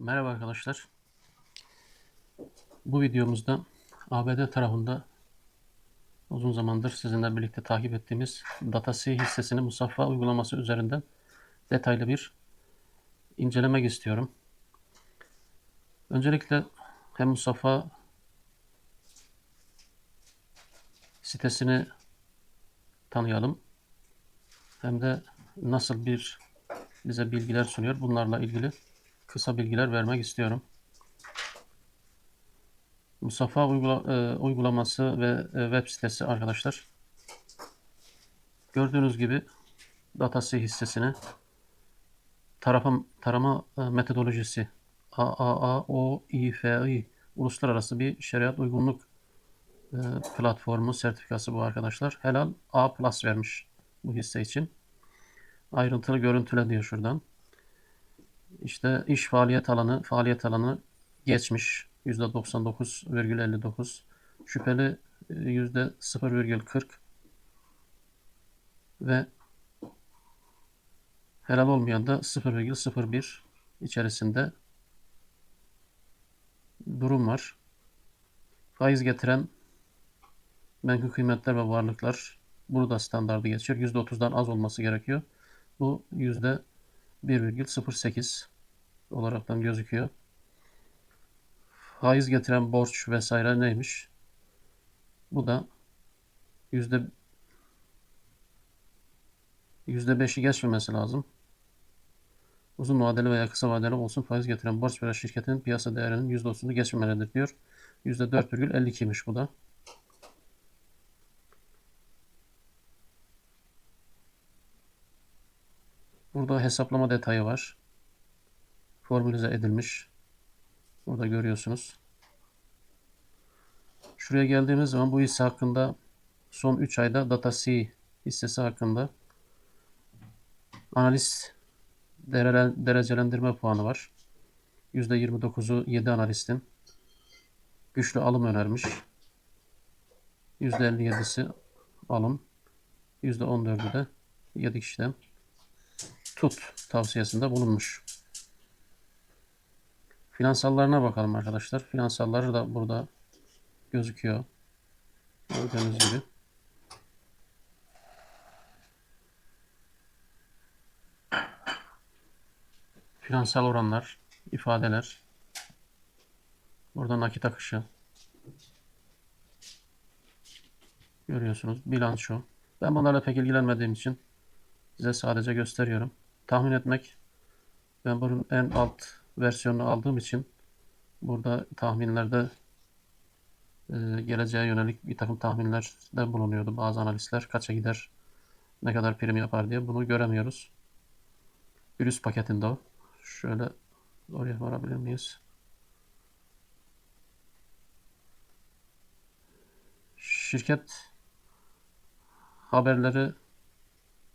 Merhaba arkadaşlar. Bu videomuzda ABD tarafında uzun zamandır sizinle birlikte takip ettiğimiz Datasi hissesinin musaffa uygulaması üzerinden detaylı bir incelemek istiyorum. Öncelikle hem musaffa sitesini tanıyalım hem de nasıl bir bize bilgiler sunuyor bunlarla ilgili kısa bilgiler vermek istiyorum. Musafa uygula, e, uygulaması ve e, web sitesi arkadaşlar. Gördüğünüz gibi datası hissesini tarama, tarama e, metodolojisi AAA OIFI uluslararası bir şeriat uygunluk e, platformu sertifikası bu arkadaşlar. Helal A plus vermiş bu hisse için. Ayrıntılı görüntüle diyor şuradan. İşte iş faaliyet alanı, faaliyet alanı geçmiş %99,59. Şüpheli %0,40 ve helal olmayan da 0,01 içerisinde durum var. Faiz getiren menkul kıymetler ve varlıklar burada standardı geçiyor. %30'dan az olması gerekiyor. Bu yüzde 1,08 olaraktan gözüküyor. Faiz getiren borç vesaire neymiş? Bu da yüzde yüzde beşi geçmemesi lazım. Uzun vadeli veya kısa vadeli olsun faiz getiren borç veya şirketin piyasa değerinin yüzde otuzunu geçmemelidir diyor. Yüzde 4,52'miş bu da. Burada hesaplama detayı var. Formülize edilmiş. Burada görüyorsunuz. Şuraya geldiğimiz zaman bu hisse hakkında son 3 ayda Data C hissesi hakkında analiz derecelendirme puanı var. %29'u 7 analistin güçlü alım önermiş. %57'si alım. %14'ü de 7 kişiden tut tavsiyesinde bulunmuş. Finansallarına bakalım arkadaşlar. Finansalları da burada gözüküyor. Gördüğünüz gibi. Finansal oranlar, ifadeler. Burada nakit akışı. Görüyorsunuz bilanço. Ben bunlarla pek ilgilenmediğim için size sadece gösteriyorum. Tahmin etmek ben bunun en alt versiyonunu aldığım için burada tahminlerde e, geleceğe yönelik bir takım tahminlerde bulunuyordu bazı analistler. Kaça gider, ne kadar prim yapar diye bunu göremiyoruz. Bir üst paketinde o. Şöyle oraya varabilir miyiz? Şirket haberleri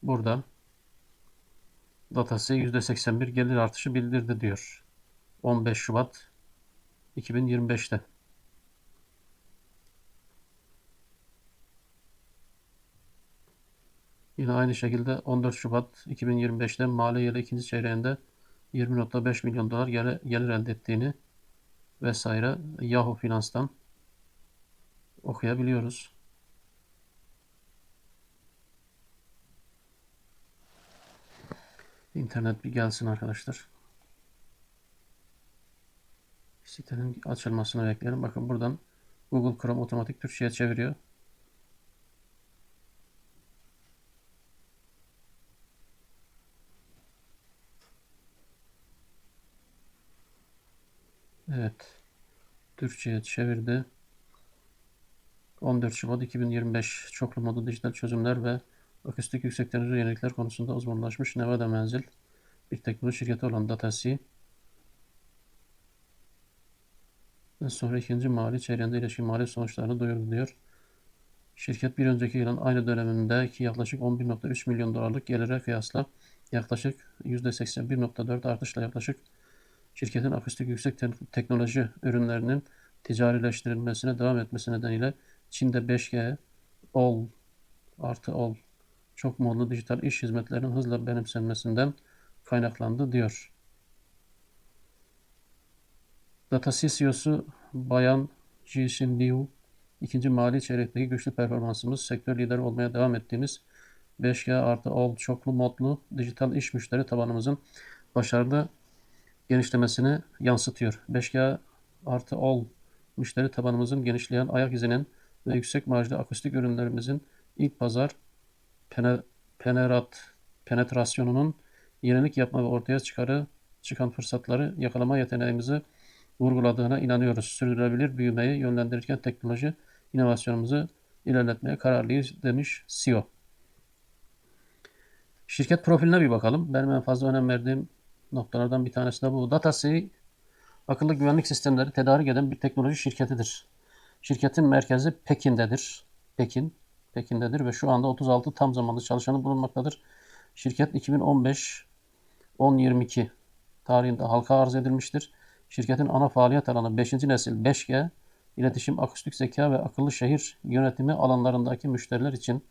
burada. Datası %81 gelir artışı bildirdi diyor. 15 Şubat 2025'te. Yine aynı şekilde 14 Şubat 2025'te mali yılı ikinci çeyreğinde 20.5 milyon dolar gelir, elde ettiğini vesaire Yahoo Finans'tan okuyabiliyoruz. İnternet bir gelsin arkadaşlar. Sitenin açılmasını beklerim. Bakın buradan Google Chrome otomatik Türkçe'ye çeviriyor. Evet. Türkçe'ye çevirdi. 14 Şubat 2025 çoklu modu dijital çözümler ve akustik yüksek teknoloji yenilikler konusunda uzmanlaşmış Nevada Menzil bir teknoloji şirketi olan Datasi sonra ikinci mali çeyreğinde ilişkin mali sonuçlarını duyurdu diyor. Şirket bir önceki yılın aynı dönemindeki yaklaşık 11.3 milyon dolarlık gelire kıyasla yaklaşık %81.4 artışla yaklaşık şirketin akustik yüksek teknoloji ürünlerinin ticarileştirilmesine devam etmesi nedeniyle Çin'de 5G, OL artı OL çok modlu dijital iş hizmetlerinin hızla benimsenmesinden kaynaklandı diyor. Data CEO'su Bayan Jishin Liu, ikinci mali çeyrekteki güçlü performansımız, sektör lideri olmaya devam ettiğimiz 5G artı all çoklu modlu dijital iş müşteri tabanımızın başarılı genişlemesini yansıtıyor. 5G artı all müşteri tabanımızın genişleyen ayak izinin ve yüksek marjlı akustik ürünlerimizin ilk pazar pene, penerat, penetrasyonunun yenilik yapma ve ortaya çıkarı çıkan fırsatları yakalama yeteneğimizi vurguladığına inanıyoruz. Sürdürülebilir büyümeyi yönlendirirken teknoloji inovasyonumuzu ilerletmeye kararlıyız demiş CEO. Şirket profiline bir bakalım. Benim en fazla önem verdiğim noktalardan bir tanesi de bu. Datasy akıllı güvenlik sistemleri tedarik eden bir teknoloji şirketidir. Şirketin merkezi Pekin'dedir. Pekin, Pekin'dedir ve şu anda 36 tam zamanlı çalışanı bulunmaktadır. Şirket 2015 10-22 tarihinde halka arz edilmiştir. Şirketin ana faaliyet alanı 5. nesil 5G, iletişim, akustik zeka ve akıllı şehir yönetimi alanlarındaki müşteriler için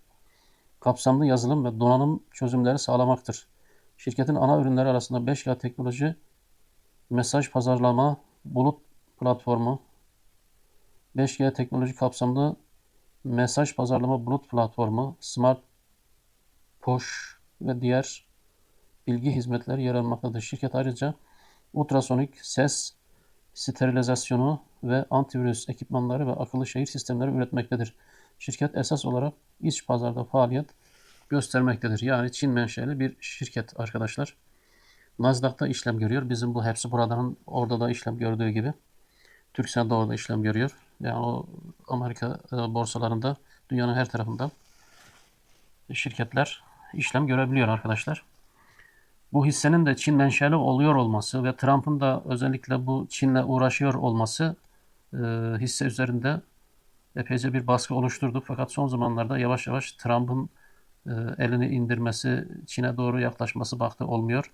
kapsamlı yazılım ve donanım çözümleri sağlamaktır. Şirketin ana ürünleri arasında 5G teknoloji, mesaj pazarlama, bulut platformu, 5G teknoloji kapsamlı mesaj pazarlama bulut platformu, smart push ve diğer bilgi hizmetleri yer almaktadır. Şirket ayrıca ultrasonik ses sterilizasyonu ve antivirüs ekipmanları ve akıllı şehir sistemleri üretmektedir. Şirket esas olarak iç pazarda faaliyet göstermektedir. Yani Çin menşeli bir şirket arkadaşlar. Nasdaq'ta işlem görüyor. Bizim bu hepsi buradanın orada da işlem gördüğü gibi. Türkcell'de orada işlem görüyor. Yani o Amerika e, borsalarında dünyanın her tarafında şirketler işlem görebiliyor arkadaşlar. Bu hissenin de Çin menşeli oluyor olması ve Trump'ın da özellikle bu Çin'le uğraşıyor olması e, hisse üzerinde epeyce bir baskı oluşturdu. Fakat son zamanlarda yavaş yavaş Trump'ın e, elini indirmesi, Çin'e doğru yaklaşması baktı olmuyor.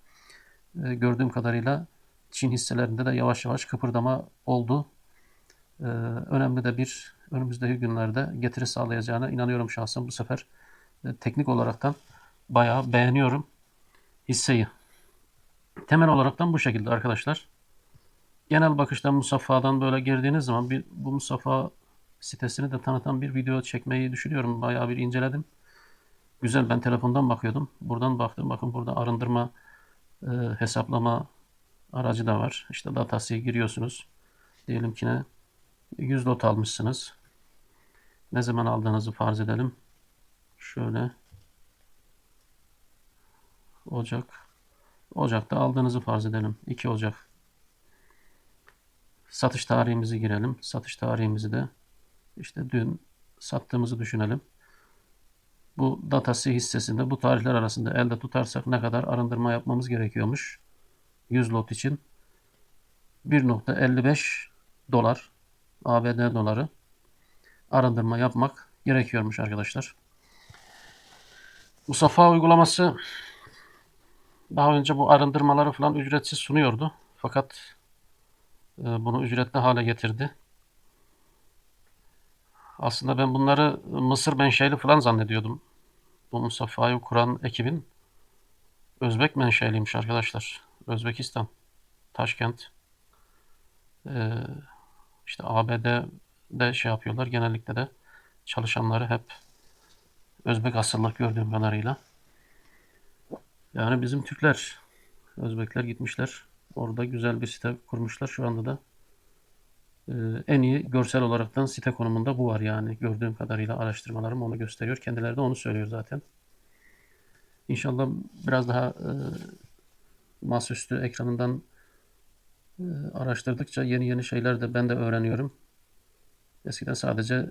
E, gördüğüm kadarıyla Çin hisselerinde de yavaş yavaş kıpırdama oldu. E, önemli de bir önümüzdeki günlerde getiri sağlayacağına inanıyorum şahsen bu sefer. E, teknik olaraktan bayağı beğeniyorum hisseyi. Temel olaraktan bu şekilde arkadaşlar. Genel bakıştan Musaffa'dan böyle girdiğiniz zaman bir, bu Musaffa sitesini de tanıtan bir video çekmeyi düşünüyorum. Bayağı bir inceledim. Güzel ben telefondan bakıyordum. Buradan baktım. Bakın burada arındırma e, hesaplama aracı da var. İşte datası giriyorsunuz. Diyelim ki ne 100 lot almışsınız. Ne zaman aldığınızı farz edelim. Şöyle Ocak. Ocak'ta aldığınızı farz edelim. 2 Ocak. Satış tarihimizi girelim. Satış tarihimizi de işte dün sattığımızı düşünelim. Bu datası hissesinde bu tarihler arasında elde tutarsak ne kadar arındırma yapmamız gerekiyormuş? 100 lot için 1.55 dolar ABD doları arındırma yapmak gerekiyormuş arkadaşlar. Bu Safa uygulaması daha önce bu arındırmaları falan ücretsiz sunuyordu. Fakat e, bunu ücretli hale getirdi. Aslında ben bunları Mısır menşeli falan zannediyordum. Bu Musaffa'yı kuran ekibin Özbek menşeliymiş arkadaşlar. Özbekistan, Taşkent. Ee, işte ABD'de şey yapıyorlar. Genellikle de çalışanları hep Özbek asıllı gördüğüm kadarıyla. Yani bizim Türkler, Özbekler gitmişler. Orada güzel bir site kurmuşlar. Şu anda da e, en iyi görsel olaraktan site konumunda bu var yani. Gördüğüm kadarıyla araştırmalarım onu gösteriyor. Kendileri de onu söylüyor zaten. İnşallah biraz daha e, masaüstü ekranından araştırdıkça yeni yeni şeyler de ben de öğreniyorum. Eskiden sadece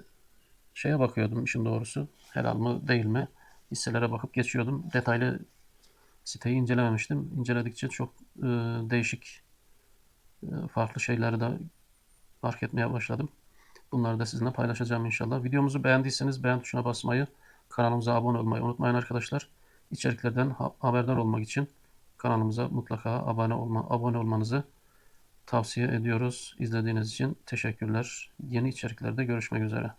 şeye bakıyordum işin doğrusu. Helal mı değil mi? Hisselere bakıp geçiyordum. Detaylı siteyi incelememiştim. İnceledikçe çok e, değişik e, farklı şeyleri de fark etmeye başladım. Bunları da sizinle paylaşacağım inşallah. Videomuzu beğendiyseniz beğen tuşuna basmayı, kanalımıza abone olmayı unutmayın arkadaşlar. İçeriklerden haberdar olmak için kanalımıza mutlaka abone olma abone olmanızı tavsiye ediyoruz. İzlediğiniz için teşekkürler. Yeni içeriklerde görüşmek üzere.